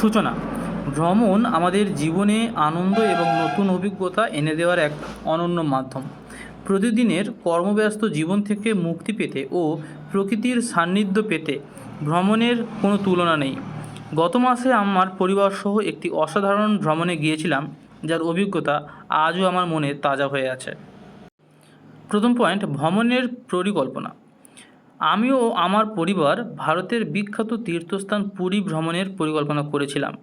সূচনা। ভ্রমণ আমাদের জীবনে আনন্দ এবং নতুন অভিজ্ঞতা এনে দেওয়ার এক অনন্য মাধ্যম। প্রতিদিনের কর্মব্যস্ত জীবন থেকে মুক্তি পেতে ও প্রকৃতির সান্নিধ্য পেতে ভ্রমণের কোনো তুলনা নেই। গত মাসে আমার পরিবারসহ একটি অসাধারণ ভ্রমণে গিয়েছিলাম, যার অভিজ্ঞতা আজও আমার মনে তাজা হয়ে আছে। প্রথম পয়েন্ট ভ্রমণের পরিকল্পনা। আমি ও আমার পরিবার ভারতের বিখ্যাত তীর্থস্থান পুরী ভ্রমণের পরিকল্পনা করেছিলাম।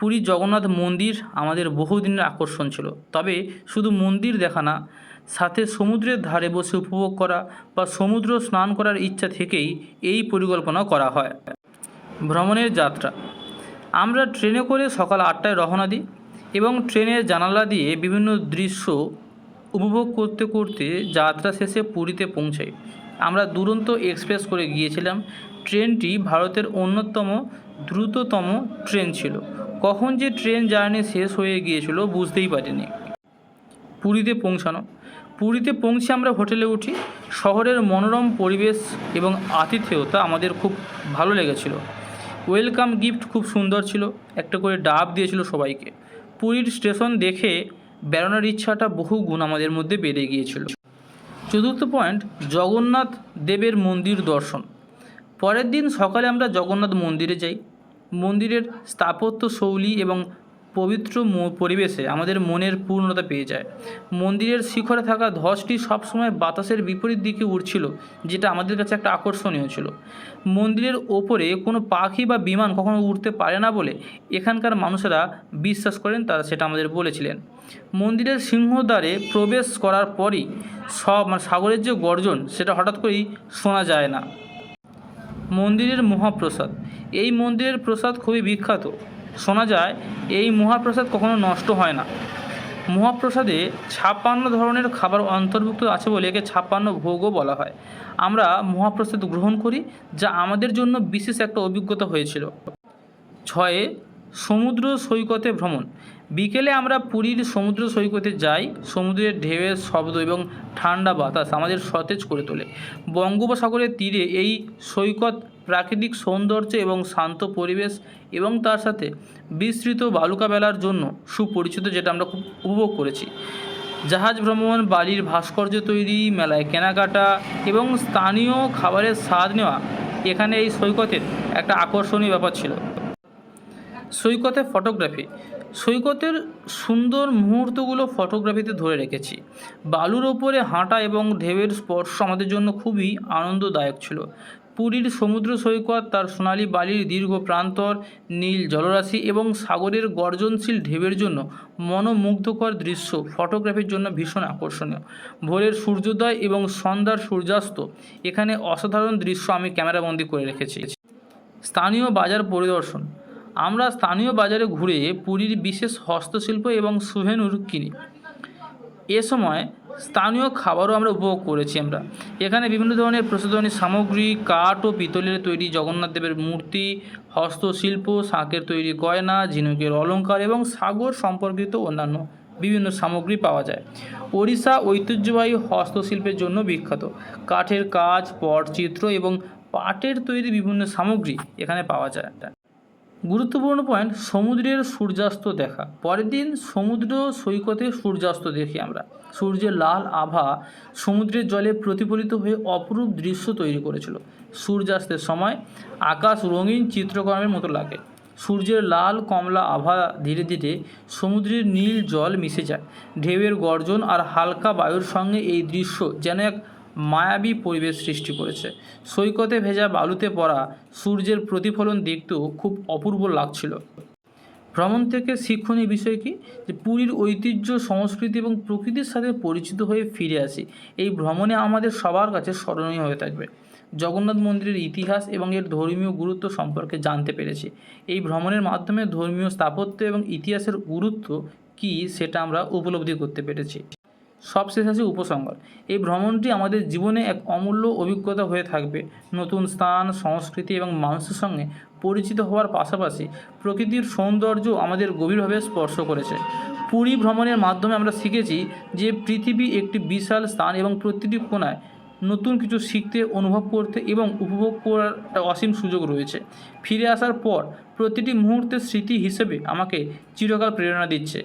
পুরী জগন্নাথ মন্দির আমাদের বহুদিনের আকর্ষণ ছিল। তবে শুধু মন্দির দেখা না, সাথে সমুদ্রের ধারে বসে উপভোগ করা বা সমুদ্র স্নান করার ইচ্ছা থেকেই এই পরিকল্পনা করা হয়। ভ্রমণের যাত্রা। আমরা ট্রেনে করে সকাল আটটায় রওনা দিই এবং ট্রেনের জানালা দিয়ে বিভিন্ন দৃশ্য উপভোগ করতে করতে যাত্রা শেষে পুরীতে পৌঁছাই। আমরা দুরন্ত এক্সপ্রেস করে গিয়েছিলাম। ট্রেনটি ভারতের অন্যতম দ্রুততম ট্রেন ছিল। কখন যে ট্রেন জার্নি শেষ হয়ে গিয়েছিল বুঝতেই পারিনি। পুরীতে পৌঁছানো। পুরীতে পৌঁছে আমরা হোটেলে উঠি। শহরের মনোরম পরিবেশ এবং আতিথেয়তা আমাদের খুব ভালো লেগেছিল। ওয়েলকাম গিফট খুব সুন্দর ছিল। একটা করে ডাব দিয়েছিল সবাইকে। পুরীর স্টেশন দেখে বেড়ানোর ইচ্ছাটা বহু গুণ আমাদের মধ্যে বেড়ে গিয়েছিল। চতুর্থ পয়েন্ট জগন্নাথ দেবের মন্দির দর্শন। পরের দিন সকালে আমরা জগন্নাথ মন্দিরে যাই। মন্দিরের স্থাপত্য, শৈলী এবং পবিত্র পরিবেশে আমাদের মনের পূর্ণতা পেয়ে যায়। মন্দিরের শিখরে থাকা ধ্বজটি সবসময় বাতাসের বিপরীত দিকে উড়ছিল, যেটা আমাদের কাছে একটা আকর্ষণীয় ছিল। মন্দিরের ওপরে কোনো পাখি বা বিমান কখনো উঠতে পারে না বলে এখানকার মানুষেরা বিশ্বাস করেন, তারা সেটা আমাদের বলেছিলেন। মন্দিরের সিংহদ্বারে প্রবেশ করার পরই সব মানে সাগরের যে গর্জন, সেটা হঠাৎ করেই শোনা যায় না। মন্দিরের মহাপ্রসাদ। এই মন্দিরের প্রসাদ খুবই বিখ্যাত। শোনা যায়, এই মহাপ্রসাদ কখনো নষ্ট হয় না। মহাপ্রসাদে ছাপ্পান্ন ধরনের খাবার অন্তর্ভুক্ত আছে বলে একে ছাপ্পান্ন ভোগও বলা হয়। আমরা মহাপ্রসাদ গ্রহণ করি, যা আমাদের জন্য বিশেষ একটা অভিজ্ঞতা হয়েছিল। ছয়ে, সমুদ্র সৈকতে ভ্রমণ। বিকেলে আমরা পুরীর সমুদ্র সৈকতে যাই, সমুদ্রের ঢেউয়ের শব্দ এবং ঠান্ডা বাতাস আমাদের সতেজ করে তোলে। বঙ্গোপসাগরের তীরে এই সৈকত প্রাকৃতিক সৌন্দর্য এবং শান্ত পরিবেশ এবং তার সাথে বিস্তৃত বালুকা বেলার জন্য সুপরিচিত যেটা আমরা খুব উপভোগ করেছি। জাহাজ ভ্রমণ, বালির ভাস্কর্য তৈরি, মেলায় কেনাকাটা এবং স্থানীয় খাবারের স্বাদ নেওয়া এখানে এই সৈকতের একটা আকর্ষণীয় ব্যাপার ছিল। সৈকতে ফটোগ্রাফি। সৈকতের সুন্দর মুহূর্তগুলো ফটোগ্রাফিতে ধরে রেখেছি। বালুর ওপরে হাঁটা এবং ঢেউয়ের স্পর্শ আমাদের জন্য খুবই আনন্দদায়ক ছিল। পুরীর সমুদ্র সৈকত, তার সোনালি বালির দীর্ঘ প্রান্তর, নীল জলরাশি এবং সাগরের গর্জনশীল ঢেউয়ের জন্য মনোমুগ্ধকর দৃশ্য। ফটোগ্রাফির জন্য ভীষণ আকর্ষণীয়। ভোরের সূর্যোদয় এবং সন্ধ্যার সূর্যাস্ত, এখানে অসাধারণ দৃশ্য আমি ক্যামেরাবন্দি করে রেখেছি। স্থানীয় বাজার পরিদর্শন। আমরা স্থানীয় বাজারে ঘুরে পুরীর বিশেষ হস্তশিল্প এবং সুভেনুর কিনি। এ সময় স্থানীয় খাবারও আমরা উপভোগ করেছি আমরা। এখানে বিভিন্ন ধরনের প্রসাধনী সামগ্রী, কাঠ ও পিতলের তৈরি জগন্নাথ দেবের মূর্তি, হস্তশিল্প, শাঁখের তৈরি গয়না, ঝিনুকের অলঙ্কার এবং সাগর সম্পর্কিত অন্যান্য বিভিন্ন সামগ্রী পাওয়া যায়। ওড়িশা ঐতিহ্যবাহী হস্তশিল্পের জন্য বিখ্যাত। কাঠের কাজ, পটচিত্র এবং পাটের তৈরি বিভিন্ন সামগ্রী এখানে পাওয়া যায়। গুরুত্বপূর্ণ পয়েন্ট সমুদ্রের সূর্যাস্ত দেখা। পরের দিন সমুদ্র সৈকতে সূর্যাস্ত দেখি আমরা। সূর্যের লাল আভা সমুদ্রের জলে প্রতিফলিত হয়ে অপরূপ দৃশ্য তৈরি করেছিল। সূর্যাস্তের সময় আকাশ রঙিন চিত্রকর্মের মতো লাগে। সূর্যের লাল কমলা আভা ধীরে ধীরে সমুদ্রের নীল জল মিশে যায়। ঢেউয়ের গর্জন আর হালকা বায়ুর সঙ্গে এই দৃশ্য যেন এক মায়াবী পরিবেশ সৃষ্টি করেছে। সৈকতে ভেজা বালুতে পড়া সূর্যের প্রতিফলন দেখতেও খুব অপূর্ব লাগছিল। ভ্রমণ থেকে শিক্ষণীয় বিষয় কি? যে পুরীর ঐতিহ্য, সংস্কৃতি এবং প্রকৃতির সাথে পরিচিত হয়ে ফিরে আসি। এই ভ্রমণে আমাদের সবার কাছে স্মরণীয় হয়ে থাকবে। জগন্নাথ মন্দিরের ইতিহাস এবং এর ধর্মীয় গুরুত্ব সম্পর্কে জানতে পেরেছি। এই ভ্রমণের মাধ্যমে ধর্মীয় স্থাপত্য এবং ইতিহাসের গুরুত্ব কী সেটা আমরা উপলব্ধি করতে পেরেছি। সবশেষ আছে উপসংহার। এই ভ্রমণটি আমাদের জীবনে এক অমূল্য অভিজ্ঞতা হয়ে থাকবে। নতুন স্থান, সংস্কৃতি এবং মানুষের সঙ্গে পরিচিত হওয়ার পাশাপাশি প্রকৃতির সৌন্দর্য আমাদের গভীরভাবে স্পর্শ করেছে। পুরী ভ্রমণের মাধ্যমে আমরা শিখেছি যে পৃথিবী একটি বিশাল স্থান এবং প্রতিটি কোণায় নতুন কিছু শিখতে, অনুভব করতে এবং উপভোগ করার অসীম সুযোগ রয়েছে। ফিরে আসার পর প্রতিটি মুহূর্তের স্মৃতি হিসেবে আমাকে চিরকাল প্রেরণা দিচ্ছে।